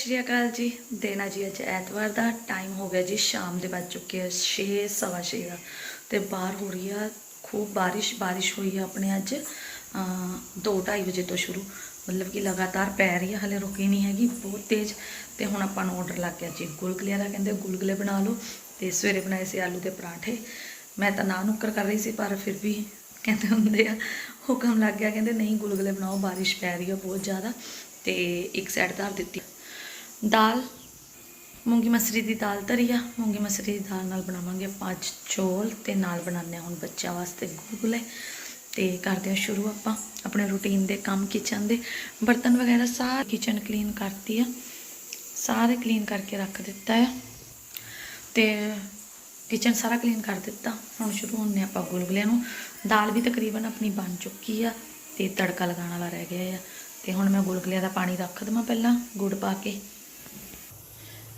ਸਤਿ ਸ਼੍ਰੀ ਅਕਾਲ ਜੀ। ਦੇਣਾ ਜੀ, ਅੱਜ ਐਤਵਾਰ ਦਾ ਟਾਈਮ ਹੋ ਗਿਆ ਜੀ। ਸ਼ਾਮ ਦੇ ਵੱਜ ਚੁੱਕੇ ਆ 6 ਸਵਾ ਛੇ ਦਾ ਤੇ ਬਾਹਰ ਹੋ ਰਹੀ ਆ, ਖੂਬ ਬਾਰਿਸ਼ ਬਾਰਿਸ਼ ਹੋਈ ਆ ਆਪਣੇ ਅੱਜ। 2:30 ਵਜੇ ਤੋਂ ਸ਼ੁਰੂ। ਮਤਲਬ ਕਿ ਲਗਾਤਾਰ ਪੈ ਰਹੀ ਆ, ਹਲੇ ਰੁਕੀ ਨਹੀਂ ਹੈਗੀ, ਬਹੁਤ ਤੇਜ਼। ਤੇ ਹੁਣ ਆਪਾਂ ਨੂੰ ਆਰਡਰ ਲੱਗ ਗਿਆ ਜੀ। ਗੁਲਗੁਲਿਆਂ ਦਾ ਕਹਿੰਦੇ ਗੁਲਗੁਲੇ ਬਣਾ ਲਓ। ਤੇ ਸਵੇਰੇ ਬਣਾਏ ਸੀ ਆਲੂ ਦੇ ਪਰਾਂਠੇ। ਮੈਂ ਤਾਂ ਨਾ ਨੁੱਕਰ ਕਰ ਰਹੀ ਸੀ, ਪਰ ਫਿਰ ਵੀ ਕਹਿੰਦੇ ਹੁੰਦੇ ਆ ਹੁਕਮ ਲੱਗ ਗਿਆ। ਕਹਿੰਦੇ, ਨਹੀਂ, ਗੁਲਗੁਲੇ ਬਣਾਓ, ਬਾਰਿਸ਼ ਪੈ ਰਹੀ ਆ ਬਹੁਤ ਜ਼ਿਆਦਾ। ਤੇ ਇੱਕ ਸਾਈਡ ਧਰ ਦਿੱਤੀ। ਦਾਲ। ਮੂੰਗੀ ਮਸਰੀ ਦੀ ਦਾਲ ਧਰੀ ਆ। ਮੂੰਗੀ ਮਸਰੀ ਦੀ ਦਾਲ ਨਾਲ ਬਣਾਵਾਂਗੇ ਆਪਾਂ ਅੱਜ ਚੌਲ ਤੇ ਨਾਲ ਬਣਾਉਂਦੇ ਹਾਂ ਹੁਣ ਬੱਚਿਆਂ ਵਾਸਤੇ ਗੁਲਗੁਲੇ। ਤੇ ਕਰਦੇ ਹਾਂ ਸ਼ੁਰੂ ਆਪਾਂ ਆਪਣੇ ਰੂਟੀਨ ਦੇ ਕੰਮ ਕਿਚਨ ਦੇ। ਬਰਤਨ ਵਗੈਰਾ ਸਾਰਾ ਕਿਚਨ ਕਲੀਨ ਕਰਤੀ ਆ। ਸਾਰੇ ਕਲੀਨ ਕਰਕੇ ਰੱਖ ਦਿੱਤਾ ਆ। ਤੇ ਕਿਚਨ ਸਾਰਾ ਕਲੀਨ ਕਰ ਦਿੱਤਾ। ਹੁਣ ਸ਼ੁਰੂ ਹੁੰਨੇ ਆਪਾਂ ਗੁਲਗੁਲਿਆਂ ਨੂੰ। ਦਾਲ ਵੀ ਤਕਰੀਬਨ ਆਪਣੀ ਬਣ ਚੁੱਕੀ ਆ ਤੇ ਤੜਕਾ ਲਗਾਉਣ ਵਾਲਾ ਰਹਿ ਗਿਆ ਆ। ਤੇ ਹੁਣ ਮੈਂ ਗੁਲਗੁਲਿਆਂ ਦਾ ਪਾਣੀ ਰੱਖ ਦੇਵਾਂ ਪਹਿਲਾਂ। ਗੁੜ ਪਾ ਕੇ।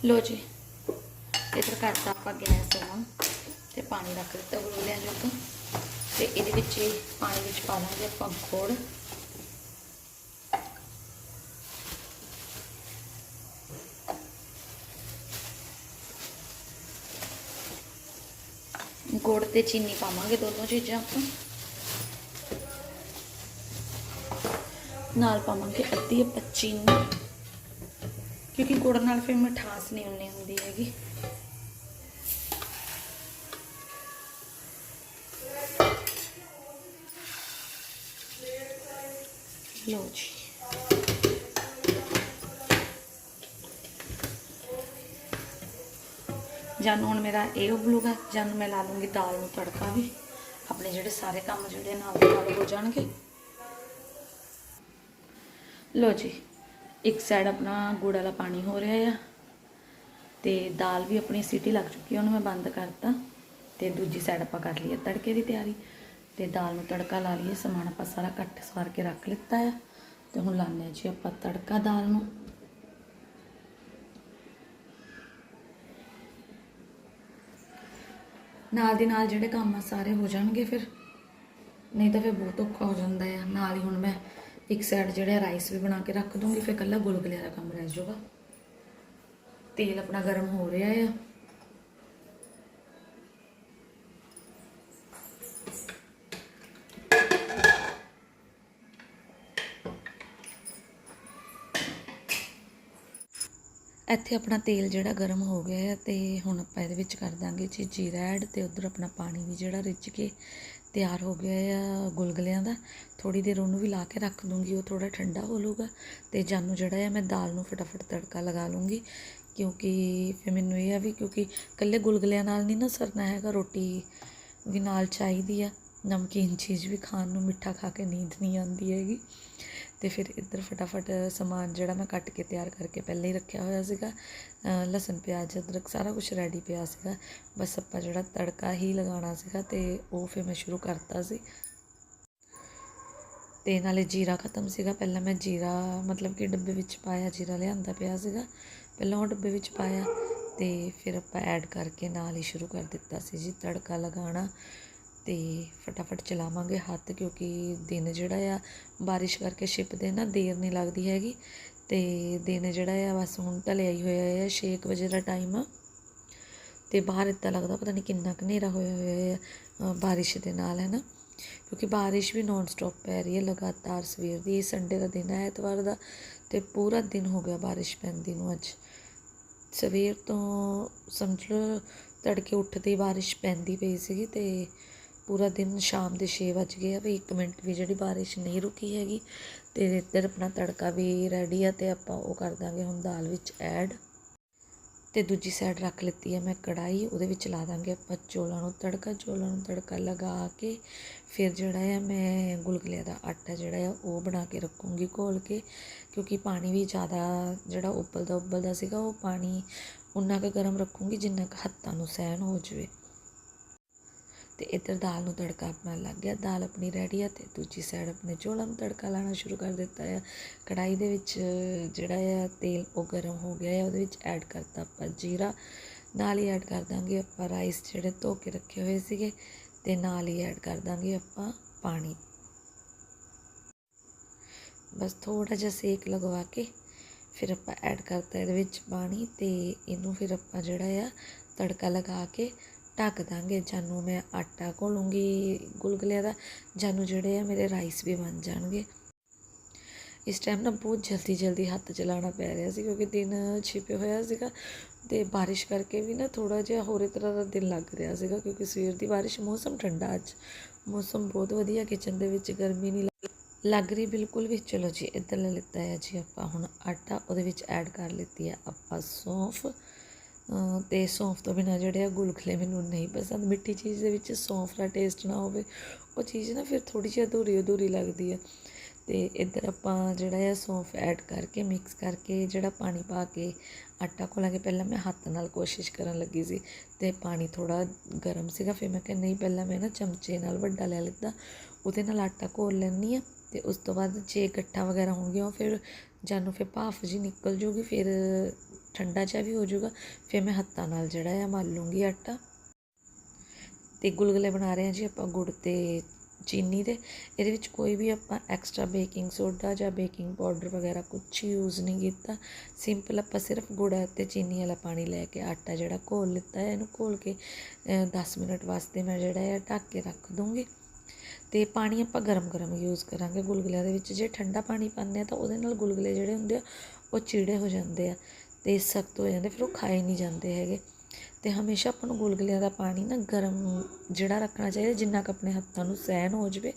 ਲੋ ਜੀ ਇਧਰ ਕਰਤਾ ਆਪਾਂ ਗੈਸ ਔਨ ਤੇ ਪਾਣੀ ਰੱਖ ਦਿੱਤਾ ਗੁਲਗੁਲਿਆਂ ਜੋਗਾ ਤੇ ਇਹਦੇ ਵਿੱਚ ਪਾਣੀ ਵਿੱਚ ਪਾ ਲਾਂਗੇ ਆਪਾਂ ਗੁੜ। ਗੁੜ ਤੇ ਚੀਨੀ ਪਾਵਾਂਗੇ ਦੋਨੋਂ ਚੀਜ਼ਾਂ ਆਪਾਂ। ਨਾਲ ਪਾਵਾਂਗੇ ਅੱਧੀ ਆਪਾਂ ਚੀਨੀ। ਕਿਉਂਕਿ ਗੁੜ ਨਾਲ ਫਿਰ ਮਿਠਾਸ ਨਹੀਂ ਉਨੀ ਹੁੰਦੀ ਹੈਗੀ। ਲੋ ਜੀ। ਜਾਨੂੰ, ਹੁਣ ਮੇਰਾ ਇਹ ਉਬਲੂਗਾ। ਜਾਨੂੰ, ਮੈਂ ਲਾ ਲੂੰਗੀ ਦਾਲ ਨੂੰ ਤੜਕਾ ਵੀ। ਆਪਣੇ ਜਿਹੜੇ ਸਾਰੇ ਕੰਮ ਜਿਹੜੇ ਨਾਲ ਦੇ ਨਾਲ ਹੋ ਜਾਣਗੇ। ਲੋ ਜੀ। ਇੱਕ ਸਾਈਡ ਆਪਣਾ ਗੁੜ ਵਾਲਾ ਪਾਣੀ ਹੋ ਰਿਹਾ ਆ ਤੇ ਦਾਲ ਵੀ ਆਪਣੀ ਸੀਟੀ ਲੱਗ ਚੁੱਕੀ ਹੈ ਉਹਨੂੰ ਮੈਂ ਬੰਦ ਕਰਤਾ ਤੇ ਦੂਜੀ ਸਾਈਡ ਆਪਾਂ ਕਰ ਲਈਏ ਤੜਕੇ ਦੀ ਤਿਆਰੀ ਤੇ ਦਾਲ ਨੂੰ ਤੜਕਾ ਲਾ ਲਈਏ, ਸਮਾਨ ਆਪਾਂ ਸਾਰਾ ਕੱਟ ਸਵਾਰ ਕੇ ਰੱਖ ਲਿੱਤਾ ਆ ਤੇ ਹੁਣ ਲਾਉਂਦੇ ਹਾਂ ਜੀ ਆਪਾਂ ਤੜਕਾ ਦਾਲ ਨੂੰ। ਨਾਲ ਦੀ ਨਾਲ ਜਿਹੜੇ ਕੰਮ ਆ, ਸਾਰੇ ਹੋ ਜਾਣਗੇ ਫਿਰ। ਨਹੀਂ ਤਾਂ ਫਿਰ ਬਹੁਤ ਔਖਾ ਹੋ ਜਾਂਦਾ ਆ। ਨਾਲ ਹੀ ਹੁਣ ਮੈਂ ਇੱਕ ਸਾਈਡ ਜਿਹੜਾ ਰਾਈਸ ਵੀ ਬਣਾ ਕੇ ਰੱਖ ਦੂੰਗੀ, ਫਿਰ ਕੱਲਾ ਗੁਲਗੁਲਿਆਂ ਦਾ ਕੰਮ ਰਹਿ ਜਾਊਗਾ। ਤੇਲ ਆਪਣਾ ਗਰਮ ਹੋ ਰਿਹਾ ਆ। ਇੱਥੇ ਆਪਣਾ ਤੇਲ ਜਿਹੜਾ ਗਰਮ ਹੋ ਗਿਆ ਹੈ ਤੇ ਹੁਣ ਆਪਾਂ ਇਹਦੇ ਵਿੱਚ ਕਰ ਦਾਂਗੇ ਜੀ ਜੀਰਾ ਐਡ ਤੇ ਉਧਰ ਆਪਣਾ ਪਾਣੀ ਵੀ ਜਿਹੜਾ ਰਿੱਝ ਕੇ ਤਿਆਰ ਹੋ ਗਿਆ ਆ ਗੁਲਗਲਿਆਂ ਦਾ। ਥੋੜੀ ਦੇਰ ਉਹਨੂੰ ਵੀ ਲਾ ਕੇ ਰੱਖ ਦੂੰਗੀ, ਉਹ ਥੋੜਾ ਠੰਡਾ ਹੋ ਲੂਗਾ ਤੇ ਜਾਨੂੰ ਜਿਹੜਾ ਆ, ਮੈਂ ਦਾਲ ਨੂੰ ਫਟਾਫਟ ਤੜਕਾ ਲਗਾ ਲੂੰਗੀ ਕਿਉਂਕਿ ਫਿਰ ਮੈਨੂੰ ਇਹ ਆ ਵੀ ਕਿਉਂਕਿ ਇਕੱਲੇ ਗੁਲਗੁਲਿਆਂ ਨਾਲ ਨਹੀਂ ਨਾ ਸਰਨਾ ਹੈਗਾ, ਰੋਟੀ ਵੀ ਨਾਲ ਚਾਹੀਦੀ ਆ। ਨਮਕੀਨ ਚੀਜ਼ ਵੀ ਖਾਣ ਨੂੰ ਮਿੱਠਾ ਖਾ ਕੇ ਨੀਂਦ ਨਹੀਂ ਆਉਂਦੀ ਹੈਗੀ। ਤੇ ਫਿਰ ਇੱਧਰ ਫਟਾਫਟ ਸਮਾਨ ਜਿਹੜਾ ਮੈਂ ਕੱਟ ਕੇ ਤਿਆਰ ਕਰਕੇ ਪਹਿਲਾਂ ਹੀ ਰੱਖਿਆ ਹੋਇਆ ਸੀਗਾ ਲਸਣ, ਪਿਆਜ਼, ਅਦਰਕ, ਸਾਰਾ ਕੁਝ ਰੈਡੀ ਪਿਆ ਸੀਗਾ। ਬਸ ਆਪਾਂ ਜਿਹੜਾ ਤੜਕਾ ਹੀ ਲਗਾਉਣਾ ਸੀਗਾ ਤੇ ਉਹ ਫਿਰ ਮੈਂ ਸ਼ੁਰੂ ਕਰਤਾ ਸੀ। ਤੇ ਨਾਲੇ ਜੀਰਾ ਖਤਮ ਸੀਗਾ। ਪਹਿਲਾਂ ਮੈਂ ਜੀਰਾ, ਮਤਲਬ ਕਿ ਡੱਬੇ ਵਿੱਚ ਪਾਇਆ, ਜੀਰਾ ਲਿਆਂਦਾ ਪਿਆ ਸੀਗਾ। ਪਹਿਲਾਂ ਉਹ ਡੱਬੇ ਵਿੱਚ ਪਾਇਆ ਤੇ ਫਿਰ ਆਪਾਂ ਐਡ ਕਰਕੇ ਨਾਲ ਹੀ ਸ਼ੁਰੂ ਕਰ ਦਿੱਤਾ ਸੀ ਜੀ ਤੜਕਾ ਲਗਾਉਣਾ। ਤੇ ਫਟਾਫਟ ਚਲਾਵਾਂਗੇ ਹੱਥ, ਕਿਉਂਕਿ ਦਿਨ ਜਿਹੜਾ ਆ, ਬਾਰਿਸ਼ ਕਰਕੇ ਛਿਪਦੇ ਨਾ, ਦੇਰ ਨਹੀਂ ਲੱਗਦੀ ਹੈਗੀ। ਤੇ ਦਿਨ ਜਿਹੜਾ ਆ, ਬਸ ਹੁਣ ਢਲਿਆ ਹੀ ਹੋਇਆ ਆ 6 ਵਜੇ ਦਾ ਟਾਈਮ ਆ। ਤੇ ਬਾਹਰ ਇੱਦਾਂ ਲੱਗਦਾ ਪਤਾ ਨਹੀਂ ਕਿੰਨਾ ਕੁ ਹਨੇਰਾ ਹੋਇਆ ਹੋਇਆ ਆ ਬਾਰਿਸ਼ ਦੇ ਨਾਲ, ਹੈ ਨਾ? ਕਿਉਂਕਿ ਬਾਰਿਸ਼ ਵੀ ਨੌਨ ਸਟਾਪ ਪੈ ਰਹੀ ਹੈ ਲਗਾਤਾਰ ਸਵੇਰ ਦੀ ਸੰਡੇ ਦਾ ਦਿਨ ਹੈ ਐਤਵਾਰ ਦਾ, ਤੇ ਪੂਰਾ ਦਿਨ ਹੋ ਗਿਆ ਬਾਰਿਸ਼ ਪੈਂਦੀ ਨੂੰ ਅੱਜ। ਸਵੇਰ ਤੋਂ ਸਮਝ ਲਓ, ਤੜਕੇ ਉੱਠਦੇ ਬਾਰਿਸ਼ ਪੈਂਦੀ ਪਈ ਸੀਗੀ ਤੇ ਪੂਰਾ ਦਿਨ ਸ਼ਾਮ ਦੇ 6 ਵਜ ਗਏ ਆ, ਵੀ 1 ਮਿੰਟ ਵੀ ਜਿਹੜੀ ਬਾਰਿਸ਼ ਨਹੀਂ ਰੁਕੀ ਹੈਗੀ ਤੇ ਇੱਧਰ ਆਪਣਾ ਤੜਕਾ ਵੀ ਰੈਡੀ ਆ ਤੇ ਆਪਾਂ ਉਹ ਕਰ ਦਾਂਗੇ ਹੁਣ ਦਾਲ ਵਿੱਚ ਐਡ ਤੇ ਦੂਜੀ ਸਾਈਡ ਰੱਖ ਲਿੱਤੀ ਹੈ ਮੈਂ ਕੜਾਈ ਉਹਦੇ ਵਿੱਚ ਲਾ ਦਾਂਗੇ ਆਪਾਂ ਚੋਲਾਂ ਨੂੰ ਤੜਕਾ, ਚੋਲਾਂ ਨੂੰ ਤੜਕਾ ਲਗਾ ਕੇ ਫਿਰ ਜਿਹੜਾ ਆ ਮੈਂ ਗੁਲਗੁਲਿਆਂ ਦਾ ਆਟਾ ਜਿਹੜਾ ਆ ਉਹ ਬਣਾ ਕੇ ਰੱਖੂੰਗੀ ਘੋਲ ਕੇ, ਕਿਉਂਕਿ ਪਾਣੀ ਵੀ ਜ਼ਿਆਦਾ ਜਿਹੜਾ ਉਬਲਦਾ ਉਬਲਦਾ ਸੀਗਾ ਉਹ ਪਾਣੀ ਉਨਾ ਕੁ ਗਰਮ ਰੱਖੂੰਗੀ ਜਿੰਨਾ ਕੁ ਹੱਥਾਂ ਨੂੰ ਸਹਿਣ ਹੋ ਜਾਵੇ। ਤੇ ਇੱਧਰ ਦਾਲ ਨੂੰ ਤੜਕਾ ਆਪਣਾ ਲੱਗ ਗਿਆ। ਦਾਲ ਆਪਣੀ ਰੈਡੀ ਆ ਤੇ ਦੂਜੀ ਸਾਈਡ ਆਪਣੇ ਚੌਲਾਂ ਨੂੰ ਤੜਕਾ ਲਾਣਾ ਸ਼ੁਰੂ ਕਰ ਦਿੱਤਾ ਆ। ਕੜਾਈ ਦੇ ਵਿੱਚ ਜਿਹੜਾ ਆ ਤੇਲ ਉਹ ਗਰਮ ਹੋ ਗਿਆ ਆ, ਉਹਦੇ ਵਿੱਚ ਐਡ ਕਰਤਾ ਆਪਾਂ ਜੀਰਾ। ਨਾਲ ਹੀ ਐਡ ਕਰ ਦਾਂਗੇ ਆਪਾਂ ਰਾਈਸ ਜਿਹੜੇ ਧੋ ਕੇ ਰੱਖੇ ਹੋਏ ਸੀਗੇ ਤੇ ਨਾਲ ਹੀ ਐਡ ਕਰ ਦਾਂਗੇ ਆਪਾਂ ਪਾਣੀ। ਬਸ ਥੋੜਾ ਜਿਹਾ ਸੇਕ ਲਗਵਾ ਕੇ ਫਿਰ ਆਪਾਂ ਐਡ ਕਰਤਾ ਇਹਦੇ ਵਿੱਚ ਪਾਣੀ ਤੇ ਇਹਨੂੰ ਫਿਰ ਆਪਾਂ ਜਿਹੜਾ ਆ ਤੜਕਾ ਲਗਾ ਕੇ ਢੱਕ ਦਾਂਗੇ। ਜਾਨੂੰ ਮੈਂ ਆਟਾ ਘੋਲੂੰਗੀ ਗੁਲਗੁਲਿਆਂ ਦਾ। ਜਾਨੂੰ ਜਿਹੜੇ ਆ ਮੇਰੇ ਰਾਈਸ ਵੀ ਬਣ ਜਾਣਗੇ। ਇਸ ਟਾਈਮ ਨਾ ਬਹੁਤ ਜਲਦੀ ਜਲਦੀ ਹੱਥ ਚਲਾਉਣਾ ਪੈ ਰਿਹਾ ਸੀ ਕਿਉਂਕਿ ਦਿਨ ਛਿਪੇ ਹੋਇਆ ਸੀਗਾ ਤੇ ਬਾਰਿਸ਼ ਕਰਕੇ ਵੀ ਨਾ ਥੋੜਾ ਜਿਹਾ ਹੋਰੇ ਤਰ੍ਹਾਂ ਦਾ ਦਿਨ ਲੱਗ ਰਿਹਾ ਸੀਗਾ ਕਿਉਂਕਿ ਸਵੇਰ ਦੀ ਬਾਰਿਸ਼, ਮੌਸਮ ਠੰਡਾ ਅੱਜ। ਮੌਸਮ ਬਹੁਤ ਵਧੀਆ ਕਿਚਨ ਦੇ ਵਿੱਚ ਗਰਮੀ ਨਹੀਂ ਲੱਗ- ਰਹੀ। ਬਿਲਕੁਲ ਵੀ। ਚਲੋ ਜੀ, ਇੱਧਰ ਲੈ ਲਿੱਤਾ ਹੈ ਜੀ ਆਪਾਂ ਹੁਣ ਆਟਾ। ਉਹਦੇ ਵਿੱਚ ਐਡ ਕਰ ਲਿੱਤੀ ਹੈ ਆਪਾਂ ਸੌਂਫ। ਤੇ ਸੌਂਫ ਤੋਂ ਬਿਨਾ ਜਿਹੜੇ ਆ ਗੁਲਖਲੇ ਮੈਨੂੰ ਨਹੀਂ ਪਸੰਦ। ਮਿੱਠੀ ਚੀਜ਼ ਦੇ ਵਿੱਚ ਸੌਂਫ ਦਾ ਟੇਸਟ ਨਾ ਹੋਵੇ, ਉਹ ਚੀਜ਼ ਨਾ ਫਿਰ ਥੋੜੀ ਜਿਹੀ ਅਧੂਰੀ ਅਧੂਰੀ ਲੱਗਦੀ ਹੈ ਤੇ ਇੱਧਰ ਆਪਾਂ ਜਿਹੜਾ ਆ ਸੌਂਫ ਐਡ ਕਰਕੇ ਮਿਕਸ ਕਰਕੇ, ਜਿਹੜਾ ਪਾਣੀ ਪਾ ਕੇ, ਆਟਾ ਘੋਲਾਂਗੇ ਪਹਿਲਾਂ ਮੈਂ ਹੱਥ ਨਾਲ ਕੋਸ਼ਿਸ਼ ਕਰਨ ਲੱਗੀ ਸੀ ਤੇ ਪਾਣੀ ਥੋੜਾ ਗਰਮ ਸੀਗਾ, ਫਿਰ ਮੈਂ ਕਿਹਾ ਨਹੀਂ, ਪਹਿਲਾਂ ਮੈਂ ਨਾ ਚਮਚੇ ਨਾਲ ਵੱਡਾ ਲੈ ਲਿੱਤਾ ਉਹਦੇ ਨਾਲ ਆਟਾ ਘੋਲ ਲੈਂਦੀ ਆ ਤੇ ਉਸ ਤੋਂ ਬਾਅਦ ਜੇ ਗੱਠਾ ਵਗੈਰਾ ਹੋਣਗੀਆਂ, ਉਹ ਫਿਰ ਜਾਨੂੰ ਫਿਰ ਭਾਫ ਜੀ ਨਿਕਲ ਜੂਗੀ, ਫਿਰ ਠੰਡਾ ਜਿਹਾ ਵੀ ਹੋ ਜਾਊਗਾ, ਫਿਰ ਮੈਂ ਹੱਥਾਂ ਨਾਲ ਜਿਹੜਾ ਆ ਮਲ ਲੂੰਗੀ ਆਟਾ। ਤੇ ਗੁਲਗੁਲੇ ਬਣਾ ਰਹੇ ਹਾਂ ਜੀ ਆਪਾਂ ਗੁੜ ਤੇ ਚੀਨੀ ਦੇ। ਇਹਦੇ ਵਿੱਚ ਕੋਈ ਵੀ ਆਪਾਂ ਐਕਸਟਰਾ ਬੇਕਿੰਗ ਸੋਡਾ ਜਾਂ ਬੇਕਿੰਗ ਪਾਊਡਰ ਵਗੈਰਾ ਕੁਝ ਯੂਜ਼ ਨਹੀਂ ਕੀਤਾ। ਸਿੰਪਲ ਆਪਾਂ ਸਿਰਫ ਗੁੜ ਤੇ ਚੀਨੀ ਵਾਲਾ ਪਾਣੀ ਲੈ ਕੇ ਆਟਾ ਜਿਹੜਾ ਘੋਲ ਲਿੱਤਾ ਹੈ, ਇਹਨੂੰ ਘੋਲ ਕੇ 10 ਮਿੰਟ ਵਾਸਤੇ ਮੈਂ ਜਿਹੜਾ ਹੈ ਢੱਕ ਕੇ ਰੱਖ ਦੂੰਗੀ। ਤੇ ਪਾਣੀ ਆਪਾਂ ਗਰਮ ਗਰਮ ਯੂਜ਼ ਕਰਾਂਗੇ ਗੁਲਗੁਲਿਆਂ ਦੇ ਵਿੱਚ। ਜੇ ਠੰਡਾ ਪਾਣੀ ਪਾਉਂਦੇ ਆ ਤਾਂ ਉਹਦੇ ਨਾਲ ਗੁਲਗੁਲੇ ਜਿਹੜੇ ਹੁੰਦੇ ਆ, ਉਹ ਚੀੜੇ ਹੋ ਜਾਂਦੇ ਆ। ਤੇ ਸਖਤ ਹੋ ਜਾਂਦੇ ਫਿਰ ਉਹ ਖਾਏ ਨਹੀਂ ਜਾਂਦੇ ਹੈਗੇ। ਤੇ ਹਮੇਸ਼ਾ ਆਪਾਂ ਨੂੰ ਗੁਲਗੁਲਿਆਂ ਦਾ ਪਾਣੀ ਨਾ ਗਰਮ ਜਿਹੜਾ ਰੱਖਣਾ ਚਾਹੀਦਾ, ਜਿੰਨਾ ਕੁ ਆਪਣੇ ਹੱਥਾਂ ਨੂੰ ਸਹਿਣ ਹੋ ਜਵੇ,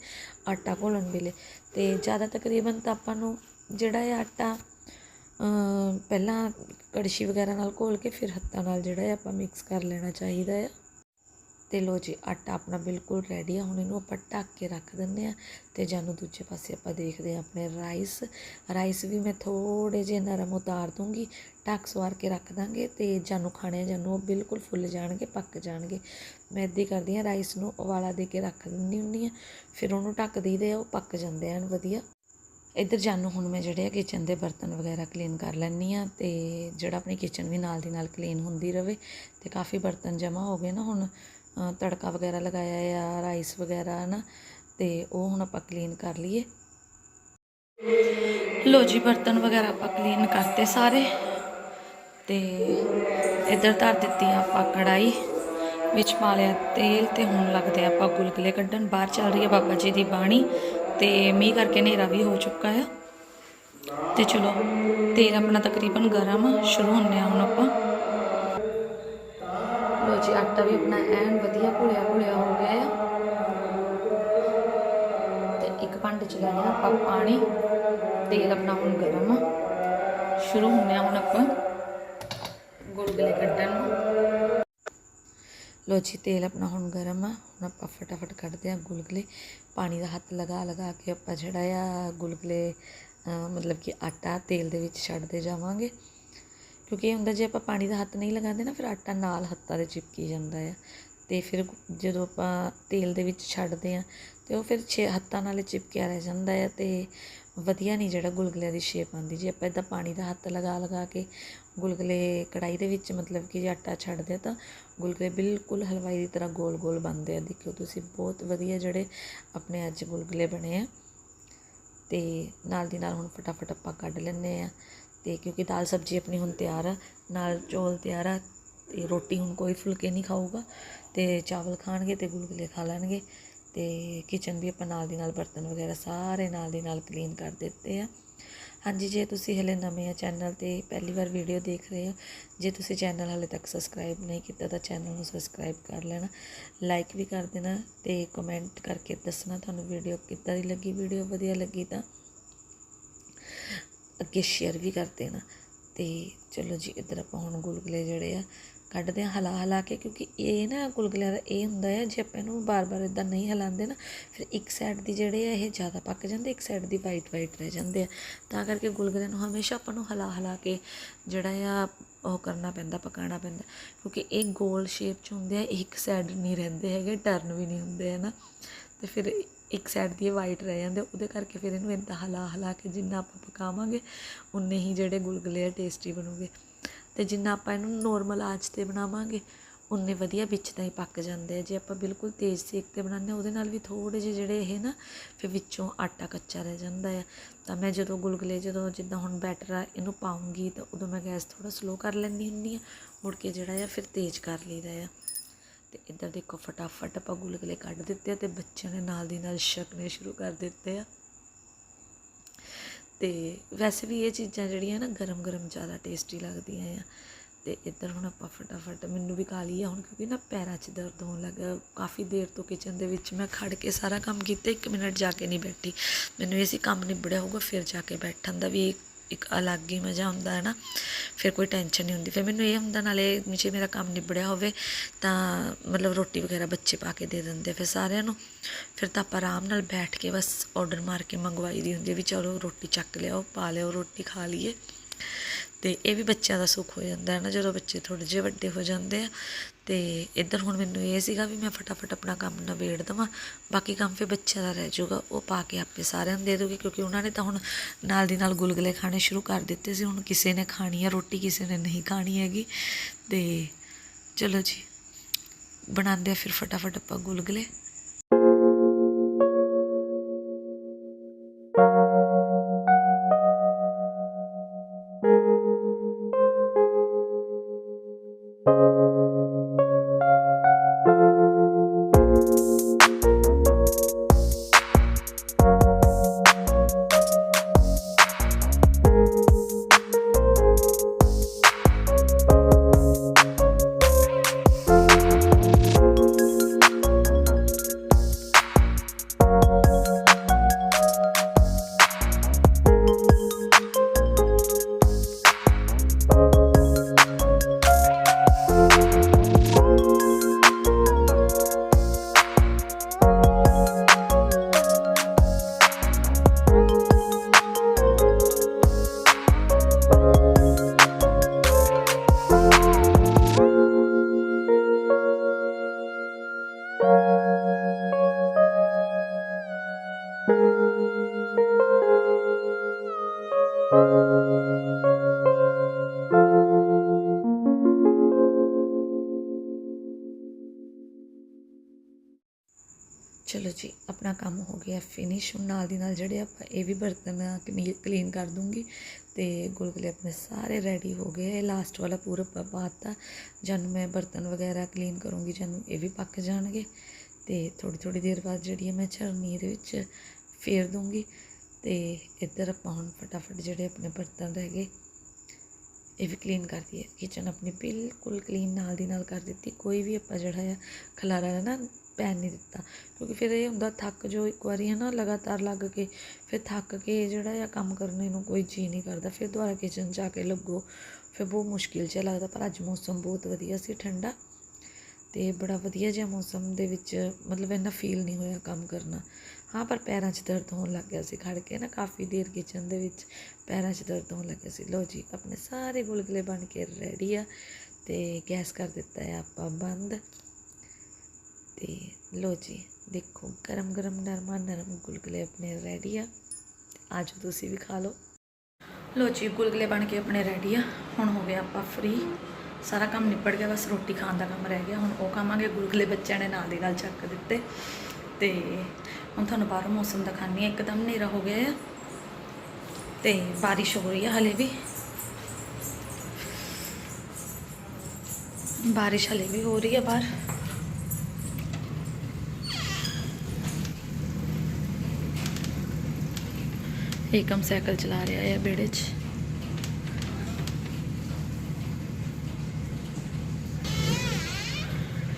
ਆਟਾ ਘੋਲਣ ਵੇਲੇ। ਤੇ ਜ਼ਿਆਦਾ ਤਕਰੀਬਨ ਤਾਂ ਆਪਾਂ ਨੂੰ ਜਿਹੜਾ ਇਹ ਆਟਾ ਪਹਿਲਾਂ ਕੜਛੀ ਵਗੈਰਾ ਨਾਲ ਘੋਲ ਕੇ ਫਿਰ ਹੱਥਾਂ ਨਾਲ ਜਿਹੜਾ ਹੈ ਆਪਾਂ ਮਿਕਸ ਕਰ ਲੈਣਾ ਚਾਹੀਦਾ ਹੈ ਤੇ ਲੋ ਜੀ, ਆਟਾ ਆਪਣਾ ਬਿਲਕੁਲ ਰੈਡੀ ਆ। ਹੁਣ ਇਹਨੂੰ ਆਪਾਂ ਢੱਕ ਕੇ ਰੱਖ ਦਿੰਦੇ ਆ ਤੇ ਜਾਨੂੰ ਦੂਜੇ ਪਾਸੇ ਆਪਾਂ ਦੇਖਦੇ ਆ ਆਪਣੇ ਰਾਈਸ ਰਾਈਸ ਵੀ ਮੈਂ ਥੋੜੇ ਜਿਹੇ ਨਰਮ ਉਤਾਰ ਦੂੰਗੀ। ਢੱਕ ਸਵਾਰ ਕੇ ਰੱਖ ਦਾਂਗੇ ਤੇ ਜਾਨੂੰ ਖਾਣੇ ਆ ਜਾਨੂੰ, ਉਹ ਬਿਲਕੁਲ ਫੁੱਲ ਜਾਣਗੇ, ਪੱਕ ਜਾਣਗੇ। ਮੈਂ ਇੱਦਾਂ ਹੀ ਕਰਦੀ ਹਾਂ, ਰਾਈਸ ਨੂੰ ਉਬਾਲਾ ਦੇ ਕੇ ਰੱਖ ਦਿੰਦੀ ਹੁੰਦੀ ਹਾਂ, ਫਿਰ ਉਹਨੂੰ ਢੱਕ ਦਈਦੇ ਆ, ਉਹ ਪੱਕ ਜਾਂਦੇ ਹਨ ਵਧੀਆ। ਇੱਧਰ ਜਾਨੂੰ ਹੁਣ ਮੈਂ ਜਿਹੜੇ ਆ ਕਿਚਨ ਦੇ ਬਰਤਨ ਵਗੈਰਾ ਕਲੀਨ ਕਰ ਲੈਂਦੀ ਆ ਤੇ ਜਿਹੜਾ ਆਪਣੀ ਕਿਚਨ ਵੀ ਨਾਲ ਦੀ ਨਾਲ ਕਲੀਨ ਹੁੰਦੀ ਰਵੇ ਤੇ ਕਾਫੀ ਬਰਤਨ ਜਮ੍ਹਾਂ ਹੋ ਗਏ ਨਾ ਹੁਣ ਤੜਕਾ ਵਗੈਰਾ ਲਗਾਇਆ ਆ, ਰਾਈਸ ਵਗੈਰਾ ਨਾ ਤੇ ਉਹ ਹੁਣ ਆਪਾਂ ਕਲੀਨ ਕਰ ਲਈਏ। ਲੋ ਜੀ, ਬਰਤਨ ਵਗੈਰਾ ਆਪਾਂ ਕਲੀਨ ਕਰਤੇ ਸਾਰੇ। ਤੇ ਇੱਧਰ ਧਰ ਦਿੱਤੀ ਆਪਾਂ ਕੜਾਈ ਵਿੱਚ ਪਾ ਲਿਆ ਤੇਲ ਤੇ ਹੁਣ ਲੱਗਦੇ ਆਪਾਂ ਗੁਲਗੁਲੇ ਕੱਢਣ। ਬਾਹਰ ਚੱਲ ਰਹੀ ਹੈ ਬਾਬਾ ਜੀ ਦੀ ਬਾਣੀ ਤੇ ਮੀਂਹ ਕਰਕੇ ਹਨੇਰਾ ਵੀ ਹੋ ਚੁੱਕਾ ਆ। ਤੇ ਚਲੋ, ਤੇਲ ਆਪਣਾ ਤਕਰੀਬਨ ਗਰਮ ਸ਼ੁਰੂ ਹੁੰਨੇ ਆ ਹੁਣ ਆਪਾਂ। ਲੋ ਜੀ, ਆਟਾ ਵੀ ਆਪਣਾ ਐਨ ਵਧੀਆ ਘੁਲਿਆ ਘੁਲਿਆ ਹੋ ਗਿਆ ਆ। ਤੇ ਇੱਕ ਭਾਂਡੇ ਚ ਲੈ ਲਿਆ ਆਪਾਂ ਪਾਣੀ। ਤੇਲ ਆਪਣਾ ਹੁਣ ਗਰਮ ਸ਼ੁਰੂ ਹੁੰਨੇ ਆ ਹੁਣ ਆਪਾਂ। ਗੁਲਗੁਲੇ ਕੱਢਣ ਲੋ ਜੀ, ਤੇਲ ਆਪਣਾ ਹੁਣ ਗਰਮ ਆ। ਹੁਣ ਆਪਾਂ ਫਟਾਫਟ ਕੱਢਦੇ ਆ ਗੁਲਗੁਲੇ। ਪਾਣੀ ਦਾ ਹੱਥ ਲਗਾ ਲਗਾ ਕੇ ਆਪਾਂ ਜਿਹੜਾ ਆ ਗੁਲਗੁਲੇ ਮਤਲਬ ਕਿ ਆਟਾ ਤੇਲ ਦੇ ਵਿੱਚ ਛੱਡਦੇ ਜਾਵਾਂਗੇ। ਕਿਉਂਕਿ ਇਹ ਹੁੰਦਾ ਜੇ ਆਪਾਂ ਪਾਣੀ ਦਾ ਹੱਥ ਨਹੀਂ ਲਗਾਉਂਦੇ ਨਾ, ਫਿਰ ਆਟਾ ਨਾਲ ਹੱਥਾਂ ਦੇ ਚਿਪਕੀ ਜਾਂਦਾ ਆ। ਤੇ ਫਿਰ ਜਦੋਂ ਆਪਾਂ ਤੇਲ ਦੇ ਵਿੱਚ ਛੱਡਦੇ ਆ ਤੇ ਉਹ ਫਿਰ ਛੇ ਹੱਥਾਂ ਨਾਲ ਚਿਪਕਿਆ ਰਹਿ ਜਾਂਦਾ ਆ ਤੇ ਵਧੀਆ ਨਹੀਂ ਜਿਹੜਾ ਗੁਲਗੁਲਿਆਂ ਦੀ ਸ਼ੇਪ ਆਉਂਦੀ। ਜੇ ਆਪਾਂ ਇਦਾਂ ਪਾਣੀ ਦਾ ਹੱਥ ਲਗਾ ਲਗਾ ਕੇ ਗੁਲਗੁਲੇ ਕੜਾਈ ਦੇ ਵਿੱਚ ਮਤਲਬ ਕਿ ਜੇ ਆਟਾ ਛੱਡਦੇ ਆ ਤਾਂ ਗੁਲਗੁਲੇ ਬਿਲਕੁਲ ਹਲਵਾਈ ਦੀ ਤਰ੍ਹਾਂ ਗੋਲ ਗੋਲ ਬਣਦੇ ਆ। ਦੇਖਿਓ ਤੁਸੀਂ, ਬਹੁਤ ਵਧੀਆ ਜਿਹੜੇ ਆਪਣੇ ਅੱਜ ਗੁਲਗੁਲੇ ਬਣੇ ਆ। ਤੇ ਨਾਲ ਦੀ ਨਾਲ ਹੁਣ ਫਟਾਫਟ ਆਪਾਂ ਕੱਢ ਲੈਂਦੇ ਆ। ਤੇ ਕਿਉਂਕਿ ਦਾਲ ਸਬਜ਼ੀ ਆਪਣੀ ਹੁਣ ਤਿਆਰ ਆ, ਨਾਲ ਚੌਲ ਤਿਆਰ ਆ, ਤੇ ਰੋਟੀ ਹੁਣ ਕੋਈ ਫੁਲਕੇ ਨਹੀਂ ਖਾਊਗਾ। ਤੇ ਚਾਵਲ ਖਾਣਗੇ ਤੇ ਗੁਲਗੁਲੇ ਖਾ ਲੈਣਗੇ। ਤੇ ਕਿਚਨ ਵੀ ਆਪਾਂ ਨਾਲ ਦੀ ਨਾਲ ਬਰਤਨ ਵਗੈਰਾ ਸਾਰੇ ਨਾਲ ਦੀ ਨਾਲ ਕਲੀਨ ਕਰ ਦਿੱਤੇ ਆ। ਹਾਂਜੀ, ਜੇ ਤੁਸੀਂ ਹਲੇ ਨਵੇਂ ਆ ਚੈਨਲ ਤੇ ਪਹਿਲੀ ਵਾਰ ਵੀਡੀਓ ਦੇਖ ਰਹੇ ਹੋ ਜੇ ਤੁਸੀਂ ਚੈਨਲ ਹਲੇ ਤੱਕ ਸਬਸਕ੍ਰਾਈਬ ਨਹੀਂ ਕੀਤਾ ਤਾਂ ਚੈਨਲ ਨੂੰ ਸਬਸਕ੍ਰਾਈਬ ਕਰ ਲੈਣਾ ਲਾਈਕ ਵੀ ਕਰ ਦੇਣਾ ਤੇ ਕਮੈਂਟ ਕਰਕੇ ਦੱਸਣਾ ਤੁਹਾਨੂੰ ਵੀਡੀਓ ਕਿੱਦਾਂ ਦੀ ਲੱਗੀ ਵੀਡੀਓ ਵਧੀਆ ਲੱਗੀ ਤਾਂ ਅੱਗੇ ਸ਼ੇਅਰ ਵੀ ਕਰ ਦੇਣਾ। ਤੇ ਚਲੋ ਜੀ, ਇੱਧਰ ਆਪਾਂ ਹੁਣ ਗੁਲਗੁਲੇ ਜਿਹੜੇ ਆ ਕੱਢਦੇ ਆ ਹਲਾ ਹਲਾ ਕੇ, ਕਿਉਂਕਿ ਇਹ ਨਾ ਗੁਲਗੁਲਿਆਂ ਦਾ ਇਹ ਹੁੰਦਾ ਹੈ, ਜੇ ਆਪਾਂ ਇਹਨੂੰ ਬਾਰ-ਬਾਰ ਇਦਾਂ ਨਹੀਂ ਹਿਲਾਉਂਦੇ ਨਾ, ਫਿਰ ਇੱਕ ਸਾਈਡ ਦੀ ਜਿਹੜੇ ਆ, ਇਹ ਜ਼ਿਆਦਾ ਪੱਕ ਜਾਂਦੇ, ਇੱਕ ਸਾਈਡ ਦੀ ਵਾਈਟ ਵਾਈਟ ਰਹਿ ਜਾਂਦੇ ਆ। ਤਾਂ ਕਰਕੇ ਗੁਲਗੁਲਿਆਂ ਨੂੰ ਹਮੇਸ਼ਾ ਆਪਾਂ ਨੂੰ ਹਲਾ ਹਲਾ ਕੇ ਜਿਹੜਾ ਆ, ਉਹ ਕਰਨਾ ਪੈਂਦਾ, ਪਕਾਉਣਾ ਪੈਂਦਾ। ਕਿਉਂਕਿ ਇਹ ਗੋਲ ਸ਼ੇਪ 'ਚ ਹੁੰਦੇ ਆ ਇੱਕ ਸਾਈਡ ਨਹੀਂ ਰਹਿੰਦੇ ਹੈਗੇ ਟਰਨ ਵੀ ਨਹੀਂ ਹੁੰਦੇ, ਹੈ ਨਾ। ਤੇ ਫਿਰ ਇੱਕ ਸਾਈਡ ਦੀ ਵਾਈਟ ਰਹਿ ਜਾਂਦੇ, ਉਹਦੇ ਕਰਕੇ ਫਿਰ ਇਹਨੂੰ ਇੱਦਾਂ ਹਲਾ ਹਲਾ ਕੇ ਜਿੰਨਾ ਆਪਾਂ ਪਕਾਵਾਂਗੇ, ਉਨੇ ਹੀ ਜਿਹੜੇ ਗੁਲਗੁਲੇ ਆ ਟੇਸਟੀ ਬਣੂਗੇ। ਤੇ ਜਿੰਨਾ ਆਪਾਂ ਇਹਨੂੰ ਨੋਰਮਲ ਆਂਚ ਤੇ ਬਣਾਵਾਂਗੇ, ਉਨੇ ਵਧੀਆ ਵਿੱਚ ਤਾਂ ਹੀ ਪੱਕ ਜਾਂਦੇ ਆ। ਜੇ ਆਪਾਂ ਬਿਲਕੁਲ ਤੇਜ਼ ਸੇਕ ਤੇ ਬਣਾਉਂਦੇ ਹਾਂ, ਉਹਦੇ ਨਾਲ ਵੀ ਥੋੜੇ ਜਿਹੇ ਜਿਹੜੇ ਇਹ ਨਾ, ਫਿਰ ਵਿੱਚੋਂ ਆਟਾ ਕੱਚਾ ਰਹਿ ਜਾਂਦਾ ਆ। ਤਾਂ ਮੈਂ ਜਦੋਂ ਗੁਲਗੁਲੇ, ਜਦੋਂ ਜਿੱਦਾਂ ਹੁਣ ਬੈਟਰ ਆ, ਇਹਨੂੰ ਪਾਉਂਗੀ, ਤਾਂ ਉਦੋਂ ਮੈਂ ਗੈਸ ਥੋੜਾ ਸਲੋ ਕਰ ਲੈਂਦੀ ਹੁੰਦੀ ਆ ਮੁੜ ਕੇ ਜਿਹੜਾ ਆ, ਫਿਰ ਤੇਜ਼ ਕਰ ਲਈਦਾ ਆ। ਤੇ ਇੱਧਰ ਦੇਖੋ, ਫਟਾਫਟ ਆਪਾਂ ਗੁਲਗੁਲੇ ਕੱਢ ਦਿੱਤੇ ਆ ਤੇ ਬੱਚਿਆਂ ਨੇ ਨਾਲ ਦੀ ਨਾਲ ਛਕਣੇ ਸ਼ੁਰੂ ਕਰ ਦਿੱਤੇ ਆ। ਤੇ ਵੈਸੇ ਵੀ ਇਹ ਚੀਜ਼ਾਂ ਜਿਹੜੀਆਂ ਨਾ ਗਰਮ ਗਰਮ ਜ਼ਿਆਦਾ ਟੇਸਟੀ ਲੱਗਦੀਆਂ ਆ। ਤੇ ਇੱਧਰ ਹੁਣ ਆਪਾਂ ਫਟਾਫਟ, ਮੈਨੂੰ ਵੀ ਕਾਲੀ ਆ ਹੁਣ ਕਿਉਂਕਿ ਨਾ ਪੈਰਾਂ 'ਚ ਦਰਦ ਹੋਣ ਲੱਗਾ ਕਾਫੀ ਦੇਰ ਤੋਂ ਕਿਚਨ ਦੇ ਵਿੱਚ ਮੈਂ ਖੜ ਕੇ ਸਾਰਾ ਕੰਮ ਕੀਤਾ, ਇੱਕ ਮਿੰਟ ਜਾ ਕੇ ਨਹੀਂ ਬੈਠੀ। ਮੈਨੂੰ ਇਹ ਸੀ ਕੰਮ ਨਿਬੜਿਆ ਹੋਊਗਾ, ਫਿਰ ਜਾ ਕੇ ਬੈਠਣ ਦਾ ਵੀ ਇੱਕ- ਅਲੱਗ ਹੀ ਮਜ਼ਾ ਹੁੰਦਾ ਹੈ ਨਾ ਫਿਰ ਕੋਈ ਟੈਨਸ਼ਨ ਨਹੀਂ ਹੁੰਦੀ। ਫਿਰ ਮੈਨੂੰ ਇਹ ਹੁੰਦਾ, ਨਾਲੇ ਜੇ ਮੇਰਾ ਕੰਮ ਨਿਬੜਿਆ ਹੋਵੇ, ਤਾਂ ਮਤਲਬ ਰੋਟੀ ਵਗੈਰਾ ਬੱਚੇ ਪਾ ਕੇ ਦੇ ਦਿੰਦੇ ਫਿਰ ਸਾਰਿਆਂ ਨੂੰ। ਫਿਰ ਤਾਂ ਆਪਾਂ ਆਰਾਮ ਨਾਲ ਬੈਠ ਕੇ ਬਸ ਆਰਡਰ ਮਾਰ ਕੇ ਮੰਗਵਾਈ ਦੀ ਹੁੰਦੀ ਹੈ ਵੀ ਚਲੋ ਰੋਟੀ ਚੱਕ ਲਿਆਓ, ਪਾ ਲਿਓ ਰੋਟੀ ਖਾ ਲਈਏ। ਤੇ ਇਹ ਵੀ ਬੱਚਿਆਂ ਦਾ ਸੁੱਖ ਹੋ ਜਾਂਦਾ ਹੈ ਨਾ, ਜਦੋਂ ਬੱਚੇ ਥੋੜੇ ਜਿਹੇ ਵੱਡੇ ਹੋ ਜਾਂਦੇ ਆ। ਤੇ ਇੱਧਰ ਹੁਣ ਮੈਨੂੰ ਇਹ ਸੀਗਾ ਵੀ ਮੈਂ ਫਟਾਫਟ ਆਪਣਾ ਕੰਮ ਨਿਬੇੜ ਦੇਵਾਂ, ਬਾਕੀ ਕੰਮ ਫਿਰ ਬੱਚਿਆਂ ਦਾ ਰਹਿ ਜਾਊਗਾ, ਉਹ ਪਾ ਕੇ ਆਪੇ ਸਾਰਿਆਂ ਨੂੰ ਦੇ ਦੂਗੀ ਕਿਉਂਕਿ ਉਹਨਾਂ ਨੇ ਤਾਂ ਹੁਣ ਨਾਲ ਦੀ ਨਾਲ ਗੁਲਗੁਲੇ ਖਾਣੇ ਸ਼ੁਰੂ ਕਰ ਦਿੱਤੇ ਸੀ, ਹੁਣ ਕਿਸੇ ਨੇ ਖਾਣੀ ਹੈ ਰੋਟੀ, ਕਿਸੇ ਨੇ ਨਹੀਂ ਖਾਣੀ ਹੈਗੀ। ਤੇ ਚਲੋ ਜੀ, ਬਣਾਉਂਦੇ ਆ ਫਿਰ ਫਟਾਫਟ ਆਪਾਂ ਗੁਲਗੁਲੇ। ਗਿਆ ਫਿਨਿਸ਼ ਨਾਲ ਦੀ ਨਾਲ ਜਿਹੜੇ ਆਪਾਂ ਇਹ ਵੀ ਬਰਤਨ ਕਲੀਨ ਕਰ ਦੂੰਗੀ ਤੇ ਗੁਲਗੁਲੇ ਆਪਣੇ ਸਾਰੇ ਰੈਡੀ ਹੋ ਗਏ ਇਹ ਲਾਸਟ ਵਾਲਾ ਪੂਰਾ ਪਾਤਾ। ਜਦ ਮੈਂ ਬਰਤਨ ਵਗੈਰਾ ਕਲੀਨ ਕਰੂੰਗੀ, ਜਦ ਇਹ ਵੀ ਪੱਕ ਜਾਣਗੇ ਤੇ ਥੋੜੀ ਥੋੜੀ ਦੇਰ ਬਾਅਦ ਜਿਹੜੀ ਹੈ ਮੈਂ ਛਲਣੀ ਦੇ ਵਿੱਚ ਫੇਰ ਦੂੰਗੀ ਤੇ ਇੱਧਰ ਆਪਾਂ ਹੁਣ ਫਟਾਫਟ ਜਿਹੜੇ ਆਪਣੇ ਬਰਤਨ ਰਹਿ ਗਏ, ਇਹ ਵੀ ਕਲੀਨ ਕਰ ਦਈਏ। ਕਿਚਨ ਆਪਣੀ ਬਿਲਕੁਲ ਕਲੀਨ ਨਾਲ ਦੀ ਨਾਲ ਕਰ ਦਿੱਤੀ। ਕੋਈ ਵੀ ਆਪਾਂ ਜਿਹੜਾ ਆ ਖਲਾਰਾ ਨਾ ਪੈਣ ਨਹੀਂ ਦਿੱਤਾ। ਕਿਉਂਕਿ ਫਿਰ ਇਹ ਹੁੰਦਾ ਥੱਕ ਜੋ ਇੱਕ ਵਾਰੀ ਹੈ ਨਾ ਲਗਾਤਾਰ ਲੱਗ ਕੇ, ਫਿਰ ਥੱਕ ਕੇ ਜਿਹੜਾ ਆ ਕੰਮ ਕਰਨੇ ਨੂੰ ਕੋਈ ਜੀ ਨਹੀਂ ਕਰਦਾ। ਫਿਰ ਦੁਬਾਰਾ ਕਿਚਨ ਜਾ ਕੇ ਲੱਗੋ, ਫਿਰ ਬਹੁਤ ਮੁਸ਼ਕਿਲ ਜਿਹਾ ਲੱਗਦਾ। ਪਰ ਅੱਜ ਮੌਸਮ ਬਹੁਤ ਵਧੀਆ ਸੀ, ਠੰਡਾ ਤੇ ਬੜਾ ਵਧੀਆ ਜਿਹਾ ਮੌਸਮ ਦੇ ਵਿੱਚ ਮਤਲਬ ਇੰਨਾ ਫੀਲ ਨਹੀਂ ਹੋਇਆ ਕੰਮ ਕਰਨਾ। ਹਾਂ, ਪਰ ਪੈਰਾਂ 'ਚ ਦਰਦ ਹੋਣ ਲੱਗ ਗਿਆ ਸੀ, ਖੜ ਕੇ ਨਾ ਕਾਫੀ ਦੇਰ ਕਿਚਨ ਦੇ ਵਿੱਚ ਪੈਰਾਂ 'ਚ ਦਰਦ ਹੋਣ ਲੱਗ ਗਿਆ ਸੀ। ਲੋ ਜੀ, ਆਪਣੇ ਸਾਰੇ ਗੁਲਗੁਲੇ ਬਣ ਕੇ ਰੈਡੀ ਆ ਤੇ ਗੈਸ ਕਰ ਦਿੱਤਾ ਹੈ ਆਪਾਂ ਬੰਦ। ਤੇ ਲੋ ਜੀ, ਦੇਖੋ, ਗਰਮ ਗਰਮ ਨਰਮਾ ਨਰਮ ਗੁਲਗੁਲੇ ਆਪਣੇ ਰੈਡੀ ਆ। ਅੱਜ ਤੁਸੀਂ ਵੀ ਖਾ ਲਓ। ਲੋ ਜੀ, ਗੁਲਗੁਲੇ ਬਣ ਕੇ ਆਪਣੇ ਰੈਡੀ ਆ। ਹੁਣ ਹੋ ਗਿਆ ਆਪਾਂ ਫ੍ਰੀ ਸਾਰਾ ਕੰਮ ਨਿਪਟ ਗਿਆ, ਬਸ ਰੋਟੀ ਖਾਣ ਦਾ ਕੰਮ ਰਹਿ ਗਿਆ। ਹੁਣ ਉਹ ਖਾਵਾਂਗੇ ਗੁਲਗੁਲੇ ਬੱਚਿਆਂ ਨੇ ਨਾਲ ਦੀ ਨਾਲ ਚੱਕ ਦਿੱਤੇ। ਤੇ ਹੁਣ ਤੁਹਾਨੂੰ ਬਾਹਰੋਂ ਮੌਸਮ ਦਿਖਾਉਂਦੀ ਆ ਇੱਕਦਮ ਹਨੇਰਾ ਹੋ ਗਿਆ ਆ। ਤੇ ਬਾਰਿਸ਼ ਹੋ ਰਹੀ ਆ ਹਲੇ ਵੀ। ਬਾਰਿਸ਼ ਹਲੇ ਵੀ ਹੋ ਰਹੀ ਆ ਬਾਹਰ। ਏਕਮ ਸਾਈਕਲ ਚਲਾ ਰਿਹਾ ਹੈ ਬੇੜੇ 'ਚ।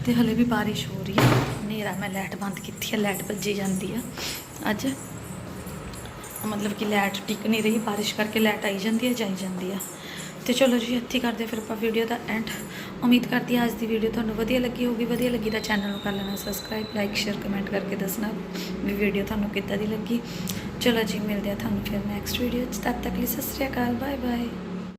ਤੇ ਹਲੇ ਵੀ ਬਾਰਿਸ਼ ਹੋ ਰਹੀ ਹੈ। ਹਨੇਰਾ, ਮੈਂ ਲਾਈਟ ਬੰਦ ਕੀਤੀ ਹੈ, ਲਾਈਟ ਭੱਜੀ ਜਾਂਦੀ ਆ। ਅੱਜ ਮਤਲਬ ਕਿ ਲਾਈਟ ਟਿਕ ਨਹੀਂ ਰਹੀ, ਬਾਰਿਸ਼ ਕਰਕੇ ਲਾਈਟ ਆਈ ਜਾਂਦੀ ਹੈ, ਜਾਈ ਜਾਂਦੀ ਆ। ਤੇ ਚਲੋ ਜੀ, ਇੱਥੇ ਕਰਦੇ ਫਿਰ ਆਪਾਂ ਵੀਡੀਓ ਦਾ ਐਂਡ ਉਮੀਦ ਕਰਦੀ ਹਾਂ ਅੱਜ ਦੀ ਵੀਡੀਓ ਤੁਹਾਨੂੰ ਵਧੀਆ ਲੱਗੀ ਹੋਊਗੀ। ਵਧੀਆ ਲੱਗੀ ਤਾਂ ਚੈਨਲ ਨੂੰ ਕਰ ਲੈਣਾ ਸਬਸਕ੍ਰਾਈਬ ਲਾਈਕ ਸ਼ੇਅਰ ਕਮੈਂਟ ਕਰਕੇ ਦੱਸਣਾ ਵੀ ਵੀਡੀਓ ਤੁਹਾਨੂੰ ਕਿੱਦਾਂ ਦੀ ਲੱਗੀ। ਚਲੋ ਜੀ, ਮਿਲਦੇ ਆ ਤੁਹਾਨੂੰ ਫਿਰ ਨੈਕਸਟ ਵੀਡੀਓ 'ਚ। ਤਦ ਤੱਕ ਲਈ ਸਤਿ ਸ਼੍ਰੀ ਅਕਾਲ। Bye bye